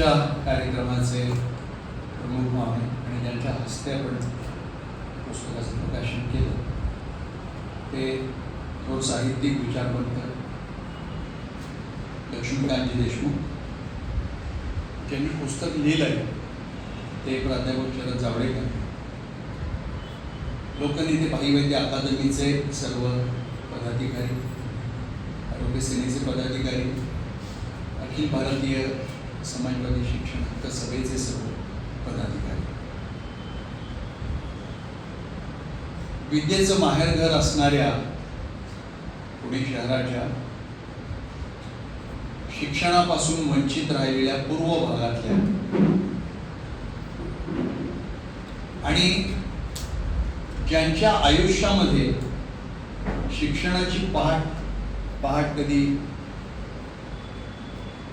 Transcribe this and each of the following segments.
आजच्या कार्यक्रमाचे प्रमुख मामे आणि ज्यांच्या हस्ते आपण पुस्तकाचं प्रकाशन केलं. ते थोर साहित्यिक विचारवंत लक्ष्मीकांतजी देशमुख ज्यांनी पुस्तक लिहिलं आहे ते प्राध्यापक शरद जावडेकर. लोकनेते भाईवैद्य अकादमीचे सर्व पदाधिकारी आरोग्य सेनेचे पदाधिकारी अखिल भारतीय समाजवादी शिक्षण हक्क सभेचे सर्व पदाधिकारी. विद्येचं माहेरघर असणाऱ्या पुणे शहराच्या शिक्षणापासून वंचित राहिलेल्या पूर्व भागातल्या आणि ज्यांच्या आयुष्यामध्ये शिक्षणाची पहाट पहाट कधी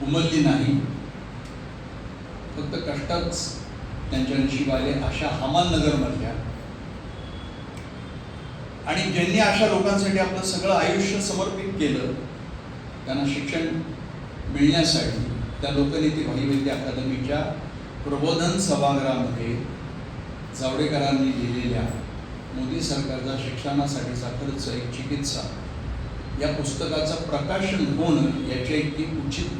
उमलली नाही फक्त कष्टच त्यांच्या नशिबाले अशा हमालनगरमधल्या. आणि ज्यांनी अशा लोकांसाठी आपलं सगळं आयुष्य समर्पित केलं त्यांना शिक्षण मिळण्यासाठी त्या लोकनेते भाईवैद्य अकादमीच्या प्रबोधन सभागृहामध्ये जावडेकरांनी लिहिलेल्या मोदी सरकारचा शिक्षणासाठीचा खर्च एक चिकित्सा या पुस्तकाचं प्रकाशन होणं याची इतकी उचित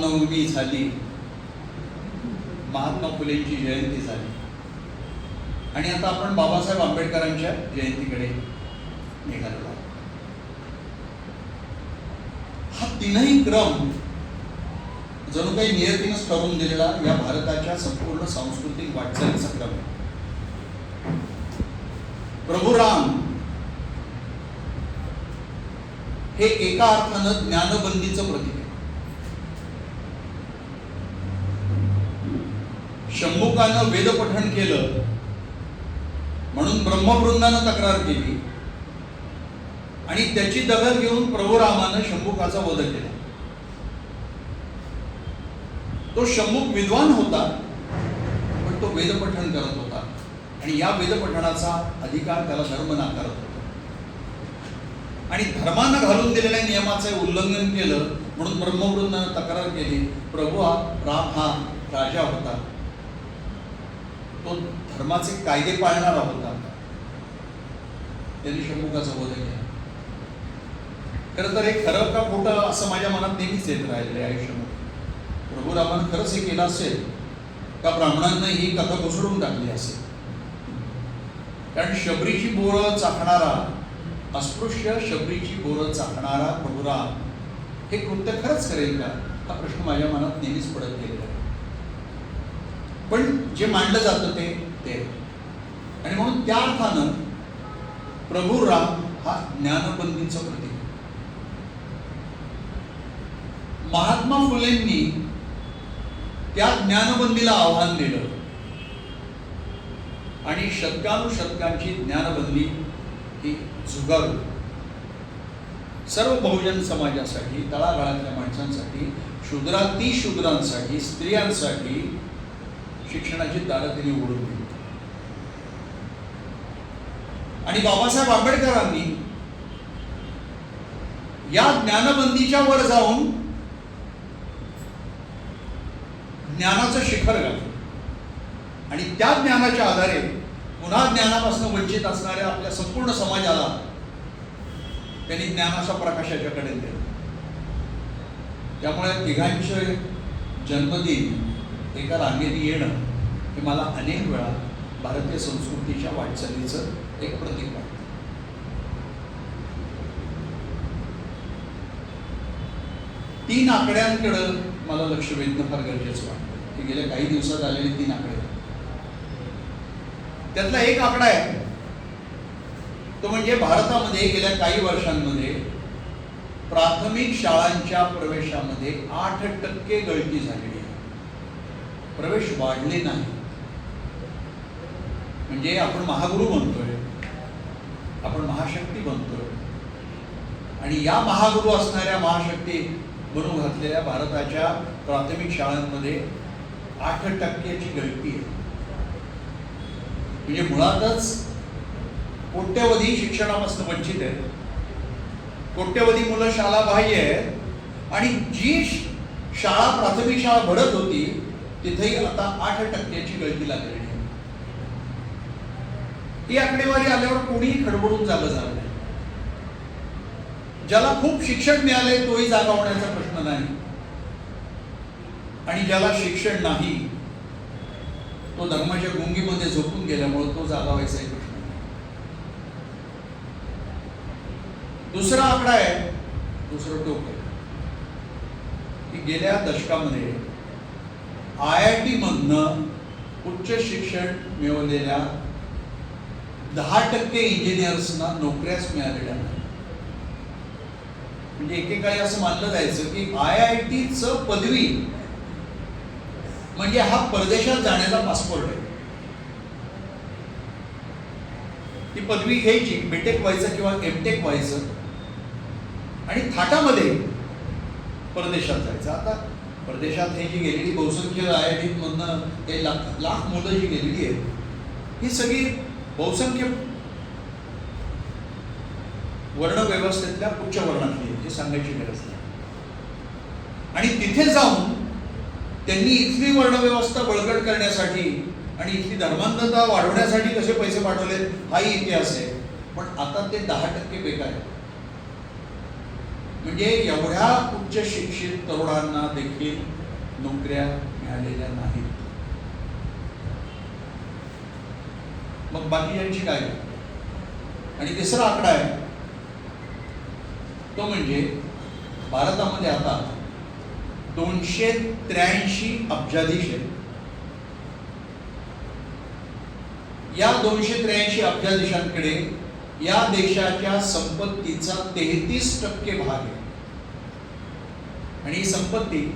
रामनवमी झाली. महात्मा फुलेंची जयंती झाली. आणि आता आपण बाबासाहेब आंबेडकरांच्या जयंतीकडे निघालो हा तीनही क्रम जणू काही नियतीनंच ठरवून दिलेला या भारताच्या संपूर्ण सांस्कृतिक वाटचालीचा क्रम आहे. प्रभू राम हे एका अर्थानं ज्ञानबंदीचं प्रतीक आहे शंभुकानं वेदपठण केलं म्हणून ब्रह्मवृंदानं तक्रार केली आणि त्याची दखल घेऊन प्रभुरामानं शंभुकाचा वध केला. तो शंभूक विद्वान होता पण तो वेदपठण करत होता आणि या वेदपठणाचा अधिकार त्याला धर्म नाकारत होता. आणि धर्मानं घालून दिलेल्या नियमाचे उल्लंघन केलं म्हणून ब्रह्मवृंदानं तक्रार केली प्रभू हा राम हा राजा होता तो धर्माचे कायदे पाळणारा होता. त्यांनी शंभुकाचा बोध केला. खरं तर हे खरं का खोटं असं माझ्या मनात नेहमीच येत राहिलेलं आयुष्यामध्ये. प्रभू रामानं खरंच हे केलं असेल का ब्राह्मणांना ही कथा घुसडून टाकली असेल? कारण शबरीची बोरं चाखणारा अस्पृश्य शबरीची बोरं चाखणारा प्रभुराम हे कृत्य खरंच करेल का? हा प्रश्न माझ्या मनात नेहमीच पडत गेले पण जे मांडलं जातं ते ते. आणि म्हणून त्या अर्थानं प्रभू राम हा ज्ञानबंदीचं प्रतीक. महात्मा फुलेंनी त्या ज्ञानबंदीला आव्हान दिलं. आणि शतकानुशतकांची ज्ञानबंदी ही झुगारली सर्व बहुजन समाजासाठी तळागाळातल्या माणसांसाठी शूद्राती शूद्रांसाठी स्त्रियांसाठी शिक्षणाची दारं त्यांनी उघडून दिली आणि बाबासाहेब आंबेडकरांनी या ज्ञानबंदीच्या वर जाऊन ज्ञानाचं शिखर घातलं आणि त्या ज्ञानाच्या आधारे पुन्हा ज्ञानापासून वंचित असणाऱ्या आपल्या संपूर्ण समाजाला त्यांनी ज्ञानाचा प्रकाशाच्याकडे दिला त्यामुळे तिघांचे जन्मदिन एका रांगेत येणं हे मला अनेक वेळा भारतीय संस्कृतीच्या वाटचालीचं एक प्रतीक वाटतं. तीन आकड्यांकडं मला लक्ष वेधणं फार गरजेचं वाटतं. की गेल्या काही दिवसात आलेले तीन आकडे. त्यातला एक आकडा आहे. तो म्हणजे भारतामध्ये गेल्या काही वर्षांमध्ये प्राथमिक शाळांच्या प्रवेशामध्ये आठ टक्के गळती झाली. प्रवेश वाढले नाही. म्हणजे आपण महागुरु बनतोय. आपण महाशक्ती बनतोय. आणि या महागुरु असणाऱ्या महाशक्ती बनू घातलेल्या भारताच्या प्राथमिक शाळांमध्ये आठ टक्क्याची गळती आहे. म्हणजे मुळातच कोट्यवधी शिक्षणापासून वंचित आहेत. कोट्यवधी मुलं शाळा बाह्य आहेत. आणि जी शाळा प्राथमिक शाळा भरत होती तिथेही आता आठ टक्क्याची गळती लागलेली आहे. ही आकडेवारी आल्यावर कोणीही खडबडून जागं झालं नाही. ज्याला खूप शिक्षण मिळाले तोही जागा होण्याचा प्रश्न नाही. आणि ज्याला शिक्षण नाही तो धर्माच्या गुंगीमध्ये झोपून गेल्यामुळे तो जागा व्हायचाही प्रश्न दुसरा आकडा आहे दुसरं टोक आहे. की गेल्या दशकामध्ये आय आय टी मधनं उच्च शिक्षण मिळवलेल्या दहा टक्के इंजिनियर्सना नोकऱ्याच मिळालेल्या नाही म्हणजे एकेकाळी असं मानलं जायचं की आय आय टीचं पदवी म्हणजे हा परदेशात जाण्याचा पासपोर्ट आहे. ती पदवी घ्यायची बीटेक व्हायचं किंवा एमटेक व्हायचं आणि थाटामध्ये परदेशात जायचं. आता परदेशात हे जी गेलेली बहुसंख्य आय आय मधनं हे लाख लाख मुलं जी गेलेली आहेत ही सगळी बहुसंख्य वर्ण व्यवस्थेतल्या उच्च वर्णातली आहे हे सांगायची गरज नाही. आणि तिथे जाऊन त्यांनी इथली वर्णव्यवस्था बळकट करण्यासाठी आणि इथली धर्मांधता वाढवण्यासाठी कसे पैसे पाठवले हाही इतिहास आहे. पण आता ते दहा टक्के बेकार आहे म्हणजे एवढ्या उच्च शिक्षित तरुणांना देखील नोकऱ्या मिळालेल्या नाहीत. मग बाकी यांची काय? आणि तिसरा आकडा आहे तो म्हणजे भारतामध्ये आता दोनशे त्र्याऐंशी अब्जाधीश आहेत. या दोनशे त्र्याऐंशी अब्जाधीशांकडे या देशाच्या संपत्तीचा तेहतीस टक्के भाग आहे. आणि ही संपत्ती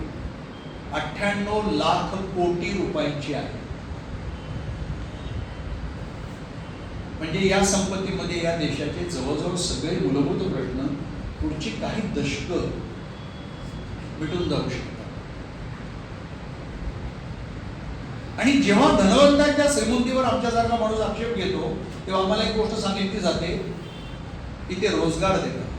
अठ्ठ्याण्णव लाख कोटी रुपयांची आहे. म्हणजे या संपत्तीमध्ये या देशाचे जवळजवळ सगळे मूलभूत प्रश्न पुढची काही दशक मिटून जाऊ शकतात. आणि जेव्हा धनवंतांच्या श्रीमंतीवर आमच्यासारखा माणूस आक्षेप घेतो तेव्हा आम्हाला एक गोष्ट सांगितली जाते की ते रोजगार देतात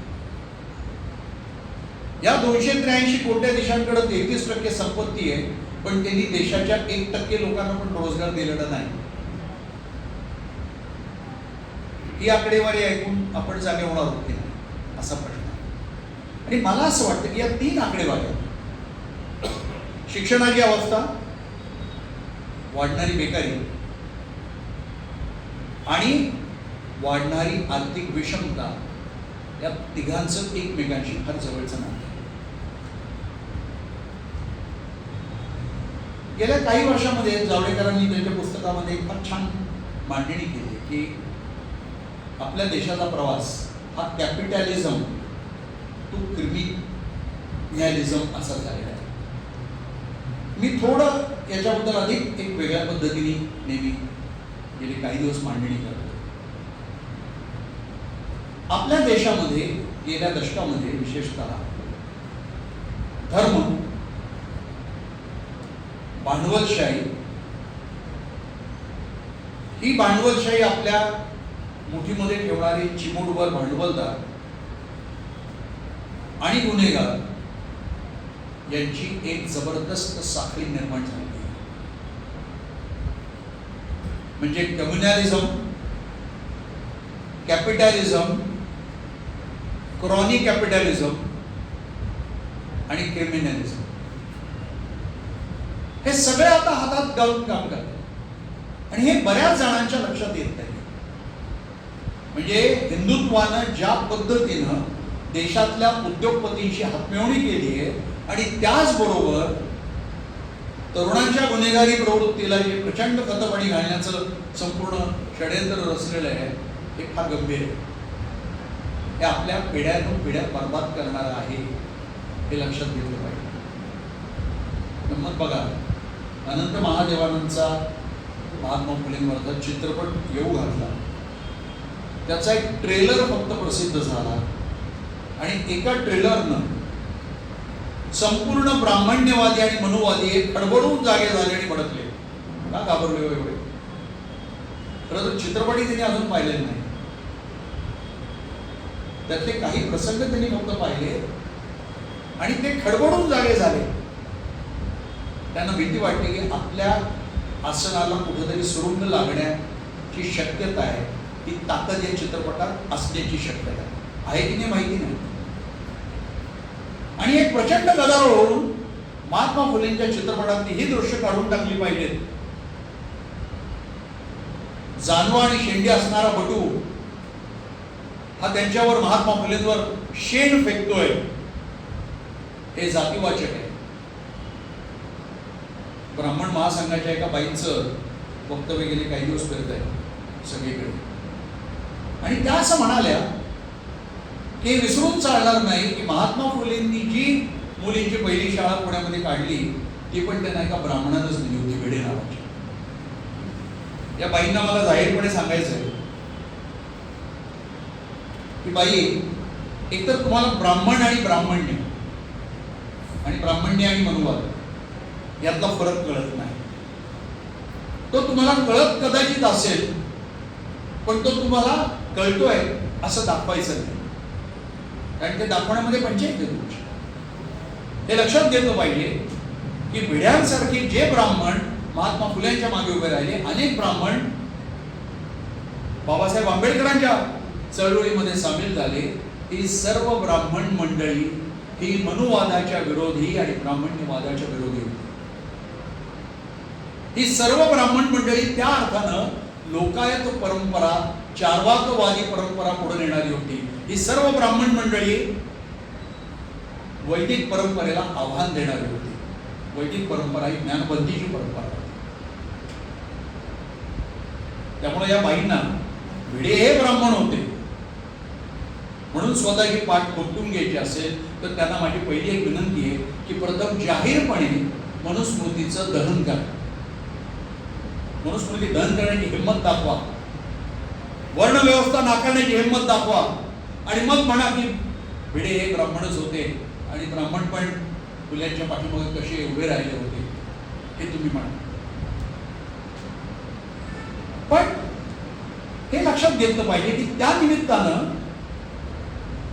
या दोनशे त्र्याऐंशी कोट्या देशांकडे तेहतीस टक्के संपत्ती आहे पण त्यांनी देशाच्या एक टक्के लोकांना पण रोजगार दिलेला नाही. ही आकडेवारी ऐकून आपण जागे होणार होते असा प्रश्न. आणि मला असं वाटतं की या तीन आकडेवाऱ्या शिक्षणाची अवस्था वाढणारी बेकारी आणि वाढणारी आर्थिक विषमता या तिघांचं एकमेकांशी फार जवळचं नातं गेल्या काही वर्षामध्ये जावडेकरांनी त्यांच्या पुस्तकामध्ये एक फार छान मांडणी केली की आपल्या देशाचा प्रवास हा कॅपिटॅलिझम टू क्रिमिनॅलिझम असा झालेला आहे. मी थोडं याच्याबद्दल अधिक एक वेगळ्या पद्धतीने नेहमी गेले काही दिवस मांडणी करतो आपल्या देशामध्ये गेल्या दशकामध्ये विशेषतः धर्म भांडवलशाही ही भांडवलशाही आपल्या मुठीमध्ये ठेवणारी चिमूटभर भांडवलदार आणि गुन्हेगार यांची एक जबरदस्त साखळी निर्माण झाली आहे. म्हणजे कम्युनॅलिझम कॅपिटॅलिझम क्रॉनी कॅपिटॅलिझम आणि क्रिमिनॅलिझम हे सगळे आता हातात घालून काम करतात. आणि हे बऱ्याच जणांच्या लक्षात येत नाही. म्हणजे हिंदुत्वानं ज्या पद्धतीनं देशातल्या उद्योगपतींशी हातमिळवणी केली आहे आणि त्याचबरोबर तरुणांच्या गुन्हेगारी प्रवृत्तीला जे प्रचंड खतपाणी घालण्याचं संपूर्ण षडयंत्र रचलेलं आहे हे फार गंभीर आहे. हे आपल्या पिढ्यातून पिढ्या बर्बाद करणार आहे हे लक्षात घेतलं पाहिजे. मग बघा अनंत महादेवानंदचा महात्मा फुलेंवरचा चित्रपट येऊ घातला. त्याचा एक ट्रेलर फक्त प्रसिद्ध झाला आणि एका ट्रेलरनं संपूर्ण ब्राह्मण्यवादी आणि मनुवादी हे खडबडून जागे झाले आणि भडकले. का घाबरले हो एवढे? खरं तर चित्रपटही त्यांनी अजून पाहिलेले नाही. त्यातले काही प्रसंग त्यांनी फक्त पाहिले आणि ते खडबडून जागे झाले. त्यांना भीती वाटली की आपल्या आसनाला कुठेतरी सुरुंग लागण्याची शक्यता आहे. ती ताकद या चित्रपटात असण्याची शक्यता आहे की नाही माहिती नाही. आणि एक प्रचंड गदारोळ होऊन महात्मा फुलेंच्या चित्रपटातली ही दृश्य काढून टाकली पाहिजेत. जानवा आणि शेंडी असणारा बटू हा त्यांच्यावर महात्मा फुलेंवर शेण फेकतोय. हे जातीवाचक आहे. ब्राह्मण महासंघाच्या एका बाईंचं वक्तव्य गेले काही दिवस करत आहे सगळीकडे. आणि त्या असं म्हणाल्या हे विसरून चालणार नाही की महात्मा फुलेंनी जी मुलींची पहिली शाळा पुण्यामध्ये काढली ती पण त्यांना एका ब्राह्मणानच दिली होती भिडे नावाची. या बाईंना मला जाहीरपणे सांगायचं आहे की बाई एकतर तुम्हाला ब्राह्मण आणि ब्राह्मण्य आणि ब्राह्मण्य आणि मनुवाद यातला फरक कळत नाही. तो तुम्हाला कळत कदाचित असेल पण तो तुम्हाला कळतोय असं दाखवायचं नाही. कारण ते दाखवण्यामध्ये पंचायत आहे हे लक्षात घेतलं पाहिजे की भिड्यांसारखे जे ब्राह्मण महात्मा फुलेंच्या मागे उभे राहिले अनेक ब्राह्मण बाबासाहेब आंबेडकरांच्या चळवळीमध्ये सामील झाले. ही सर्व ब्राह्मण मंडळी ही मनुवादाच्या विरोधी आणि ब्राह्मण्यवादाच्या विरोधी होती. ही सर्व ब्राह्मण मंडळी त्या अर्थानं लोकायत परंपरा चारवाकवादी परंपरा पुढे नेणारी होती. ही सर्व ब्राह्मण मंडळी वैदिक परंपरेला आव्हान देणारी होती. वैदिक परंपरा ही ज्ञानबंदीची परंपरा होती. त्यामुळे या बाईंना भिडे हे ब्राह्मण होते. म्हणून स्वतः ही पाठ खोटून घ्यायची असेल तर त्यांना माझी पहिली एक विनंती आहे की प्रथम जाहीरपणे मनुस्मृतीचं दहन करा. मनुस्मृती दहन करण्याची हिंमत दाखवा. वर्णव्यवस्था नाकारण्याची हिंमत दाखवा. आणि मग म्हणा की भिडे हे ब्राह्मणच होते आणि ब्राह्मण पण फुल्यांच्या पाठीमागे कसे उभे राहिले होते हे तुम्ही म्हणा. पण हे लक्षात घेतलं पाहिजे की त्या निमित्तानं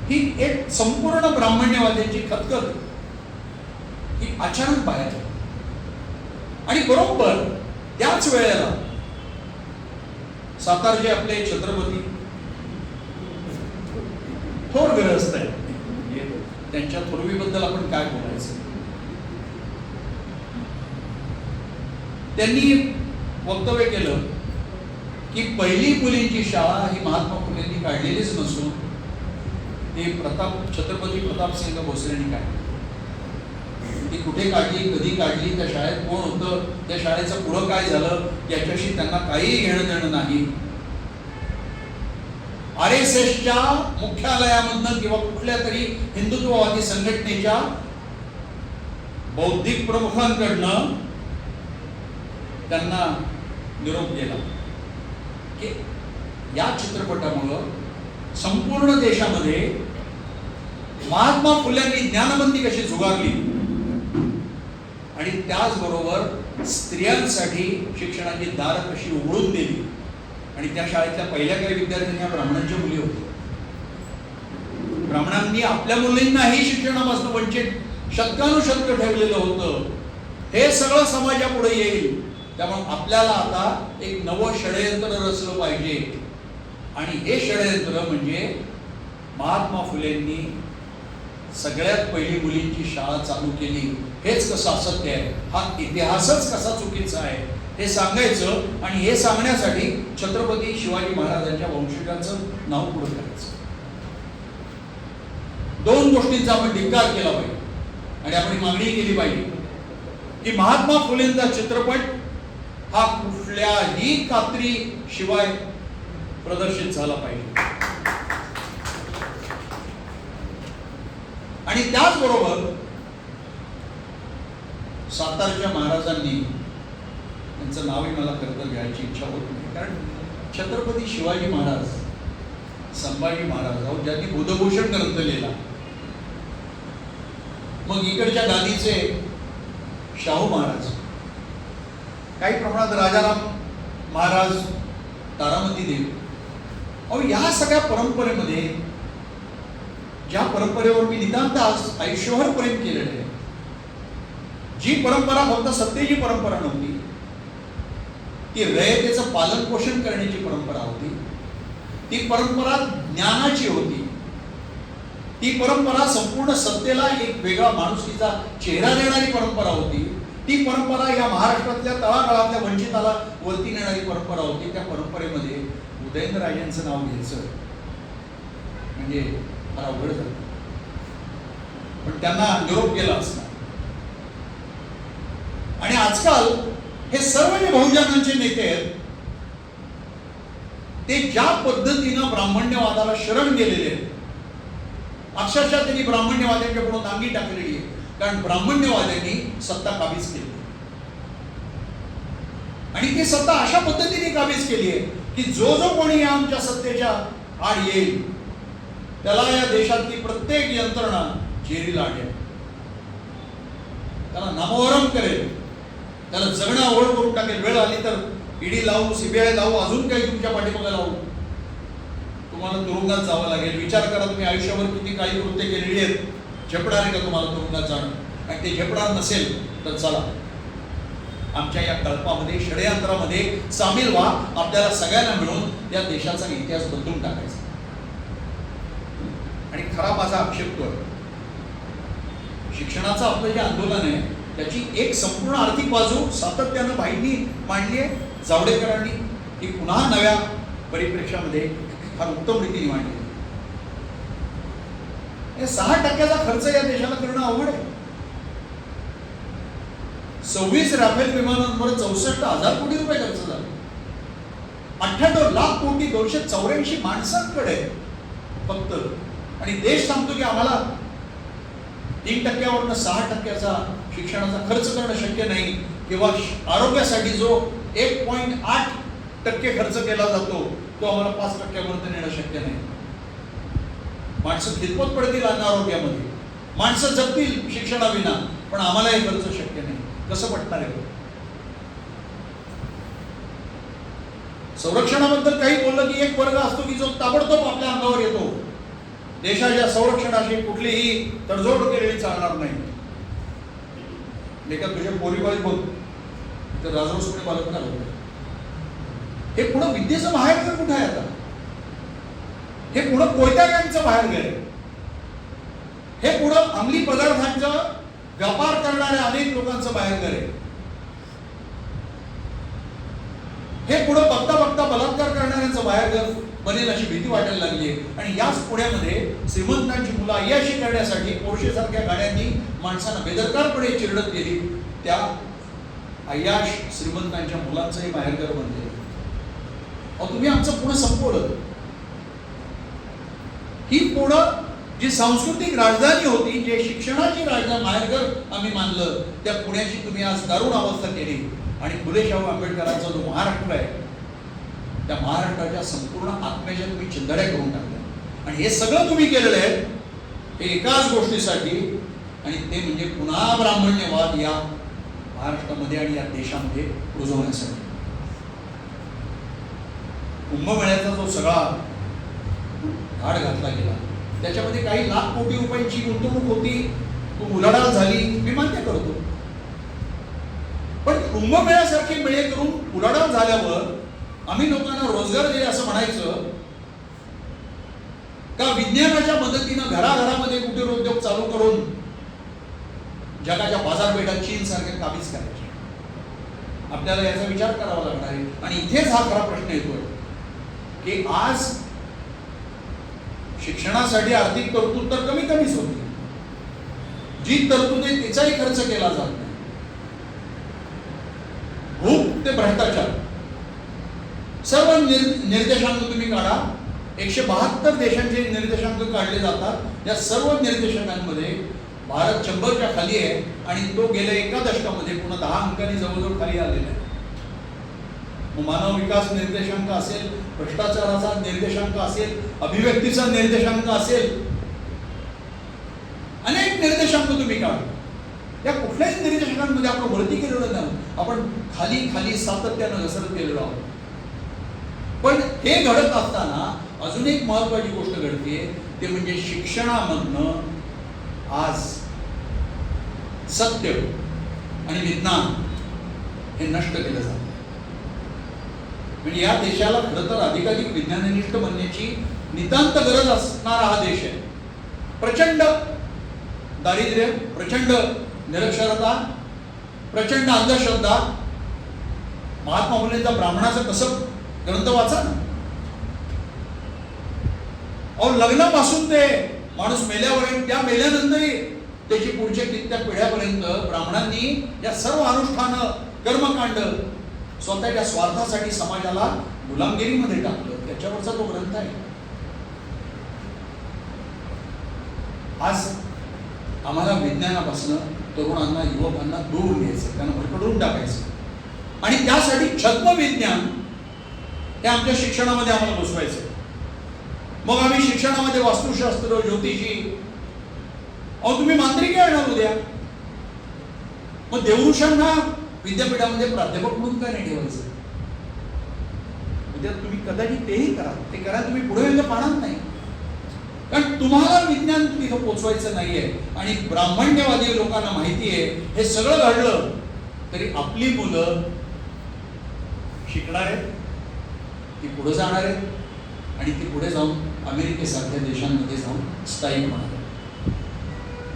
ही एक संपूर्ण ब्राह्मण्यवाद्यांची खतखत ही अचानक बाहेर आणि बरोबर त्याच वेळेला सातारचे आपले छत्रपती थोर ग्रहस्थ आहेत त्यांच्या थोरवीबद्दल आपण काय बोलायचं? त्यांनी वक्तव्य केलं की पहिली मुलींची शाळा ही महात्मा फुलेंनी काढलेलीच नसून ते प्रताप छत्रपती प्रतापसिंह भोसलेंनी काढली. ती कुठे काढली कधी काढली त्या शाळेत कोण होतं त्या शाळेचं पुढं काय झालं याच्याशी त्यांना काही घेणं देणं नाही. आर एस एसच्या मुख्यालयामधनं किंवा कुठल्या तरी हिंदुत्ववादी संघटनेच्या बौद्धिक प्रमुखांकडनं त्यांना निरोप गेला. की या चित्रपटामुळं संपूर्ण देशामध्ये महात्मा फुल्यांनी ज्ञानबंदी कशी झुगारली? आणि त्याचबरोबर स्त्रियांसाठी शिक्षणाची दार कशी उघडून दिली आणि त्या शाळेतल्या पहिल्या काही विद्यार्थ्यांनी ब्राह्मणांच्या मुली होत्या ब्राह्मणांनी आपल्या मुलींनाही शिक्षणापासून वंचित शतकानुशतक ठेवलेलं होतं. हे सगळं समाजापुढे येईल. त्यामुळे आपल्याला आता एक नवं षडयंत्र रचलं पाहिजे. आणि हे षडयंत्र म्हणजे महात्मा फुलेंनी सगळ्यात पहिली मुलींची शाळा चालू केली. हेच कसं असत्य आहे? हा इतिहासच कसा चुकीचा आहे? हे सांगायचं आणि हे सांगण्यासाठी छत्रपती शिवाजी महाराजांच्या वंशजांचं नाव पुढे करायचं. दोन गोष्टींचा आपण धिक्कार केला पाहिजे आणि आपण मागणी केली पाहिजे की महात्मा फुलेंचा चित्रपट हा कुठल्याही खात्री शिवाय प्रदर्शित झाला पाहिजे. आणि त्याचबरोबर सातारच्या महाराजांनी त्यांचं नावही मला खरं तर घ्यायची इच्छा होत नाही. कारण छत्रपती शिवाजी महाराज संभाजी महाराज अहो ज्यांनी बुधभूषण ग्रंथ लिहिला. मग इकडच्या गादीचे शाहू महाराज काही प्रमाणात राजाराम महाराज तारामती देव अहो या सगळ्या परंपरेमध्ये ज्या परंपरेवर मी नितांत आज आयुष्यभर प्रेम केलेलं आहे जी परंपरा फक्त सत्तेची परंपरा नव्हती ती रयतेचं पालन पोषण करण्याची परंपरा होती. ती परंपरा ज्ञानाची होती. ती परंपरा संपूर्ण सत्तेला एक वेगळा माणुसकीचा चेहरा देणारी परंपरा होती. ती परंपरा या महाराष्ट्रातल्या तळागाळातल्या वंचिताला वरती नेणारी परंपरा होती. त्या परंपरेमध्ये उदयनराजांचं नाव घ्यायचं. म्हणजे फार अवघड झालं. पण त्यांना निरोप केला असता आणि आजकाल हे सर्व जे बहुजनांचे नेते आहेत ते ज्या पद्धतीनं ब्राह्मण्यवादाला शरण गेलेले आहेत अक्षरशः त्यांनी ब्राह्मण्यवाद्यांच्या पुढे नांगी टाकलेली आहे कारण ब्राह्मण्यवाद्यांनी सत्ता काबीज केली. आणि ती सत्ता अशा पद्धतीने काबीज केली आहे की जो जो कोणी या आमच्या सत्तेच्या आड येईल त्याला या देशातली प्रत्येक यंत्रणा चेरीला आणेल. त्याला नामोहरम करेल. त्याला जगणं आवड करून टाकेल. वेळ आली तर ईडी लावू सीबीआय लावू अजून काही तुमच्या पाठीमागे लावू. तुम्हाला तुरुंगात जावं लागेल. विचार करा तुम्ही आयुष्यावर किती काही कृत्य केलेली आहेत. झेपणार आहे का तुम्हाला तुरुंगात जाणं? आणि ते झेपणार नसेल तर चला. आमच्या या कल्पामध्ये षडयंत्रामध्ये सामील व्हा. आपल्याला सगळ्यांना मिळून या देशाचा इतिहास बदलून टाकायचा. आणि खरा माझा आक्षेप तो शिक्षणाचं आपलं जे आंदोलन आहे त्याची एक संपूर्ण आर्थिक बाजू सातत्यानं बाईंनी मांडली आहे. जावडेकरांनी ही पुन्हा नव्या परिप्रेक्षामध्ये फार उत्तम रीतीने मांडली सहा टक्क्याचा खर्च या देशाला करणं अवघड आहे. सव्वीस राफेल विमानांवर चौसष्ट हजार कोटी रुपये खर्च झाले. अठ्ठ्याण्णव लाख कोटी दोनशे चौऱ्याऐंशी माणसांकडे फक्त. आणि देश सांगतो की आम्हाला तीन टक्क्यावरनं सहा टक्क्याचा शिक्षणाचा खर्च करणं शक्य नाही किंवा आरोग्यासाठी जो एक पॉईंट आठ टक्के खर्च केला जातो तो आम्हाला पाच टक्क्यापर्यंत नेणं शक्य नाही. माणसं खितपत पडतील अन्न आरोग्यामध्ये माणसं जगतील शिक्षणाविना पण आम्हाला हे खर्च शक्य नाही. कसं पटणार आहे? संरक्षणाबद्दल काही बोललं की एक वर्ग असतो की जो ताबडतोब आपल्या अंगावर येतो. देशाच्या संरक्षणाशी कुठलीही तडजोड केलेली चालणार नाही. लेखा तुझ्या पोरीबाई बघ. तर राजरोसकडे बलात्कार होतो हे पुढं विद्येचं बाहेर कुठं आहे आता? हे पुढं कोयत्या गँगचं बाहेर गेलं हे पुढं अंमली पदार्थांचा व्यापार करणाऱ्या अनेक लोकांचं बाहेर गेले हे पुढं बघता बघता बलात्कार करणाऱ्यांचं बाहेर बनेल अशी भीती वाटायला लागली आहे. आणि याच पुण्यामध्ये श्रीमंतांची मुलं अय्याशी करण्यासाठी पोरशेसारख्या गाड्यांनी माणसांना बेदरकारपणे चिरडत गेली. त्या अय्याश श्रीमंतांच्या मुलांचंही बाहेरघर बनले अहो तुम्ही आमचं पुणं संपवलं. ही पुणं जी सांस्कृतिक राजधानी होती जे शिक्षणाची राजधानी माहेरघर आम्ही मानलं त्या पुण्याची तुम्ही आज दारुण अवस्था केली. आणि फुले शाहू आंबेडकरांचा जो महाराष्ट्र आहे त्या महाराष्ट्राच्या संपूर्ण आत्म्याच्या तुम्ही चिंधड्या करून टाकल्या. आणि हे सगळं तुम्ही केलेलं आहे हे एकाच गोष्टीसाठी आणि ते म्हणजे पुन्हा ब्राह्मण्यवाद या महाराष्ट्रामध्ये आणि या देशामध्ये रुजवण्यासाठी. कुंभमेळ्याचा जो सगळा घाट घातला गेला त्याच्यामध्ये काही लाख कोटी रुपयांची गुंतवणूक होती तो उलाढाल झाली मी मान्य करतो. पण कुंभमेळ्यासारखे मेळे करून उलाढाल झाल्यावर आम्ही लोकांना रोजगार दिले असं म्हणायचं का विज्ञानाच्या मदतीनं घराघरामध्ये कुटीर उद्योग चालू करून जगाच्या बाजारपेठा चीन सारख्या काबीज करायचे? आपल्याला याचा विचार करावा लागणार आहे. आणि इथेच हा खरा प्रश्न येतोय की आज शिक्षणासाठी आर्थिक तरतूद तर कमी कमीच होती जी तरतूद आहे तिचाही खर्च केला जात नाही. भूक ते भ्रष्टाचार. सर्व निर निर्देशांक तुम्ही काढा. एकशे बहात्तर देशांचे निर्देशांक काढले जातात. या सर्व निर्देशांकांमध्ये भारत शंभरच्या खाली आहे आणि तो गेल्या एका दशकामध्ये पुन्हा दहा अंकांनी जवळजवळ खाली आलेला आहे. मानव विकास निर्देशांक असेल भ्रष्टाचाराचा निर्देशांक असेल अभिव्यक्तीचा निर्देशांक असेल अनेक निर्देशांक तुम्ही काढा. या कुठल्याही निर्देशांकांमध्ये आपण वरती केलेलं नाही. आपण खाली खाली सातत्यानं घसरत गेलेलो आहोत. पण हे घडत असताना अजून एक महत्वाची गोष्ट घडते ते म्हणजे शिक्षणामधनं आज सत्य आणि विज्ञान हे नष्ट केलं जात. म्हणजे या देशाला खरं तर अधिकाधिक विज्ञाननिष्ठ बनण्याची नितांत गरज असणारा हा देश आहे. प्रचंड दारिद्र्य प्रचंड निरक्षरता प्रचंड अंधश्रद्धा महात्मा फुलेंचा ब्राह्मणाचं कसं ग्रंथ वाचा ना. अहो लग्नापासून ते माणूस मेल्यापर्यंत त्या मेल्यानंतरही त्याची पुढच्या कित्येक पिढ्यापर्यंत ब्राह्मणांनी या सर्व अनुष्ठान कर्मकांड स्वतःच्या स्वार्थासाठी समाजाला गुलामगिरीमध्ये टाकलं. त्याच्यावरचा तो ग्रंथ आहे. आज आम्हाला विज्ञानापासून तरुणांना युवकांना दूर घ्यायचं त्यांना भरकडून टाकायचं. आणि त्यासाठी छद्म विज्ञान हे आमच्या शिक्षणामध्ये आम्हाला घुसवायचं मग आम्ही शिक्षणामध्ये वास्तुशास्त्र ज्योतिषी. अहो तुम्ही मांत्रिक येणार उद्या मग देवऋषांना विद्यापीठामध्ये प्राध्यापक म्हणून काय नाही ठेवायचं? उद्या तुम्ही कदाचित तेही करा. ते करा तुम्ही पुढे गेलं पाहणार नाही. कारण तुम्हाला विज्ञान तिथं पोचवायचं नाहीये. आणि ब्राह्मण्यवादी लोकांना माहिती आहे हे सगळं घडलं तरी आपली मुलं शिकणार आहेत. ती पुढे जाणार आहे आणि ती पुढे जाऊन अमेरिकेसारख्या देशांमध्ये जाऊन स्थायिक होणार आहे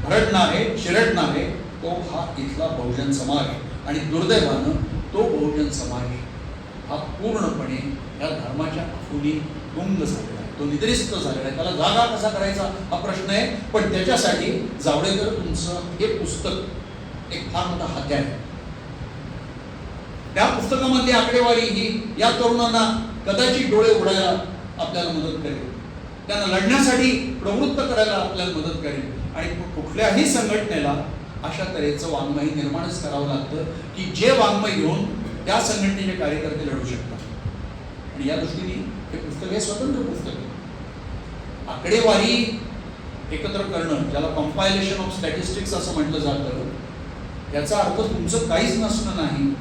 भरडणारे आहे तो हा इथला बहुजन समाज आहे. आणि दुर्दैवानं तो बहुजन समाज हा पूर्णपणे या धर्माच्या अफुली गुंग झालेला आहे. तो निद्रिस्त झालेला आहे. त्याला जागा कसा करायचा हा प्रश्न आहे. पण त्याच्यासाठी जावडेकर तुमचं हे पुस्तक एक फार मोठा हात्या आहे. त्या पुस्तकामधली आकडेवारी ही या तरुणांना कदाचित डोळे उघडायला आपल्याला मदत करेल. त्यांना लढण्यासाठी प्रवृत्त करायला आपल्याला मदत करेल. आणि कुठल्याही संघटनेला अशा तऱ्हेचं वाङ्मय निर्माणच करावं लागतं की जे वाङ्मय घेऊन त्या संघटनेचे कार्यकर्ते लढू शकतात. आणि या दृष्टीने हे पुस्तक हे स्वतंत्र पुस्तक आहे. आकडेवारी एकत्र करणं ज्याला कंपायलेशन ऑफ स्टॅटिस्टिक्स असं म्हटलं जातं याचा अर्थ तुमचं काहीच नसणं नाही.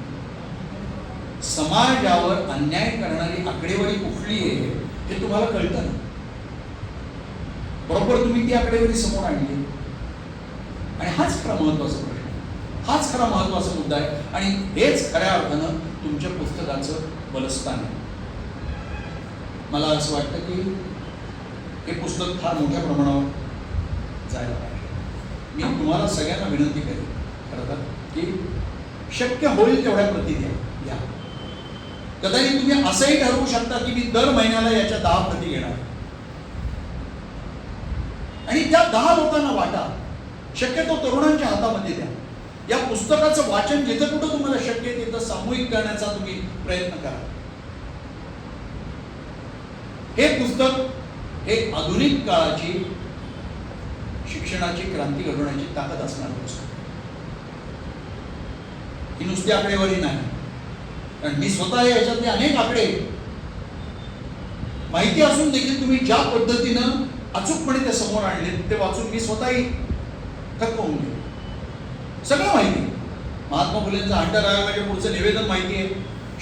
समाजावर अन्याय करणारी आकडेवारी कुठली आहे हे तुम्हाला कळतं ना. बरोबर तुम्ही ती आकडेवारी समोर आणली. आणि हाच खरा महत्त्वाचा प्रश्न आहे. हाच खरा महत्त्वाचा मुद्दा आहे. आणि हेच खऱ्या अर्थानं तुमच्या पुस्तकाचं बलस्थान आहे. मला असं वाटतं की हे पुस्तक फार मोठ्या प्रमाणावर जायला पाहिजे. मी तुम्हाला सगळ्यांना विनंती करेन खरं तर की शक्य होईल तेवढ्या प्रती द्या कदाचित तुम्ही असंही ठरवू शकता की मी दर महिन्याला याच्या दहा प्रती घेणार आणि त्या दहा लोकांना वाटा. शक्यतो तरुणांच्या हातामध्ये द्या. या पुस्तकाचं वाचन जिथं कुठं तुम्हाला शक्य आहे तिथं सामूहिक करण्याचा तुम्ही प्रयत्न करा. हे पुस्तक हे आधुनिक काळाची शिक्षणाची क्रांती घडवण्याची ताकद असणार पुस्तक. ही नुसती आकडेवारी नाही. कारण मी स्वतः याच्यातले अनेक आकडे माहिती असून देखील तुम्ही ज्या पद्धतीनं अचूकपणे ते समोर आणले ते वाचून मी स्वतःही थक्क होऊन गेलो सगळं माहिती आहे. महात्मा फुलेंचं अंतर आयोगाच्या पुढचं निवेदन माहिती आहे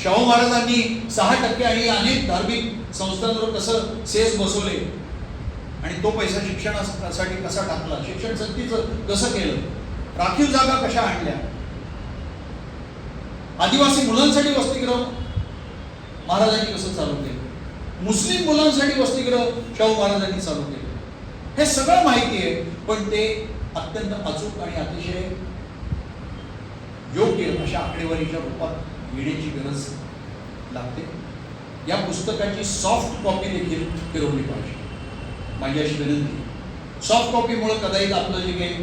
शाहू महाराजांनी सहा टक्के आणि अनेक धार्मिक संस्थांवर कसं सेस बसवले आणि तो पैसा शिक्षणासाठी कसा टाकला शिक्षण सक्तीचं कसं केलं राखीव जागा कशा आणल्या आदिवासी मुलांसाठी वसतिगृह. महाराजांनी कसं चालू केलं? मुस्लिम मुलांसाठी वसतिगृह शाहू महाराजांनी चालू केलं. हे सगळं माहिती आहे पण ते अत्यंत अचूक आणि अतिशय योग्य अशा आकडेवारीच्या रूपात येण्याची गरज लागते. या पुस्तकाची सॉफ्ट कॉपी देखील फिरवली पाहिजे. माझी अशी विनंती सॉफ्ट कॉपीमुळे कदाचित आपलं जे काही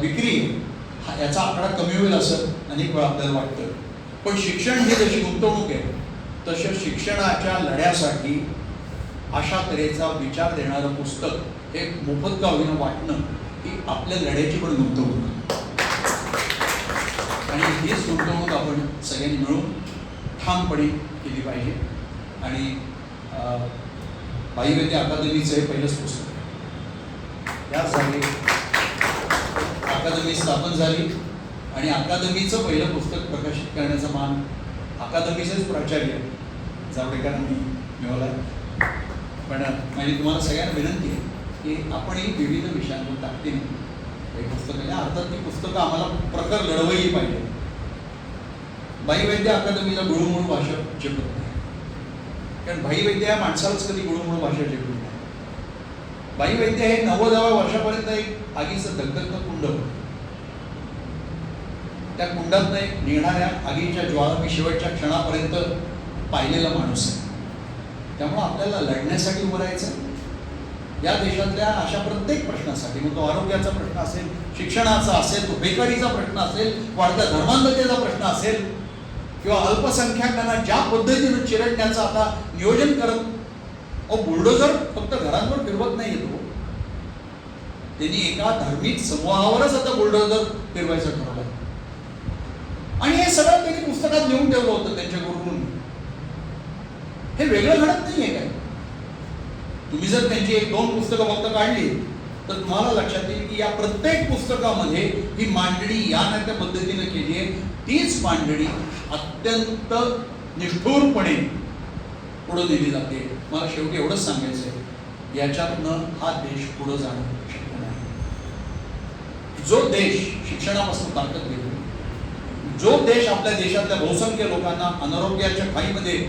विक्री हा- याचा आकडा कमी होईल असं अनेक वेळा आपल्याला वाटतं. पण शिक्षण ही जशी गुंतवणूक आहे तशा शिक्षणाच्या लढ्यासाठी अशा तऱ्हेचा विचार देणारं पुस्तक हे मोफत का होईना वाटणं ही आपल्या लढ्याची पण गुंतवणूक आणि हीच गुंतवणूक आपण सगळ्यांनी मिळून ठामपणे केली पाहिजे. आणि अं, बाईवेद्य अकादमीचं हे पहिलंच पुस्तक आहे. या जागी अकादमी स्थापन झाली. आणि अकादमीचं पहिलं पुस्तक प्रकाशित करण्याचा मान अकादमीचेच प्राचार्य जावडेकरांनी मिळवला पण म्हणजे तुम्हाला सगळ्यांना विनंती आहे की आपणही विविध विषयांवर ताकदीने हे पुस्तक म्हणजे अर्थात ती पुस्तकं आम्हाला प्रखर लढवली पाहिजे. बाई वैद्य अकादमीला म्हणून भाषा झेपत नाही. कारण भाई वैद्य या माणसालाच कधी गुळूमुळ भाषा झेपली नाही. बाई वैद्य हे नव्वदाव्या वर्षापर्यंत एक आगीचं धगधगतं कुंड होतं. त्या कुंडात निघणाऱ्या आगीच्या ज्वाला मी शेवटच्या क्षणापर्यंत पाहिलेला माणूस आहे. त्यामुळं आपल्याला लढण्यासाठी उभं राहायचं या देशातल्या अशा प्रत्येक प्रश्नासाठी मग तो आरोग्याचा प्रश्न असेल शिक्षणाचा असेल तो बेकारीचा प्रश्न असेल वाढत्या धर्मांधतेचा प्रश्न असेल किंवा अल्पसंख्याकांना ज्या पद्धतीनं चिरडण्याचं आता नियोजन करत अहो बुलडोझर फक्त घरांवर फिरवत नाही येतो त्यांनी एका धार्मिक समूहावरच आता बुलडोझर फिरवायचं ठरवलं आणि हे सगळं त्यांनी पुस्तकात लिहून ठेवलं होतं त्यांच्या हे वेगळं घडत नाहीये काय? तुम्ही जर त्यांची एक दोन पुस्तकं फक्त काढली तर तुम्हाला लक्षात येईल की या प्रत्येक पुस्तकामध्ये ही मांडणी या ना त्या पद्धतीने केली आहे. तीच मांडणी अत्यंत निष्ठूरपणे पुढे नेली जाते. मला शेवटी एवढंच सांगायचं आहे याच्यातनं हा देश पुढे जाणं शक्य नाही. जो देश शिक्षणापासून ताकद घेतो जो देश आपल्या देशातल्या बहुसंख्य लोकांना अनारोग्याच्या खाईमध्ये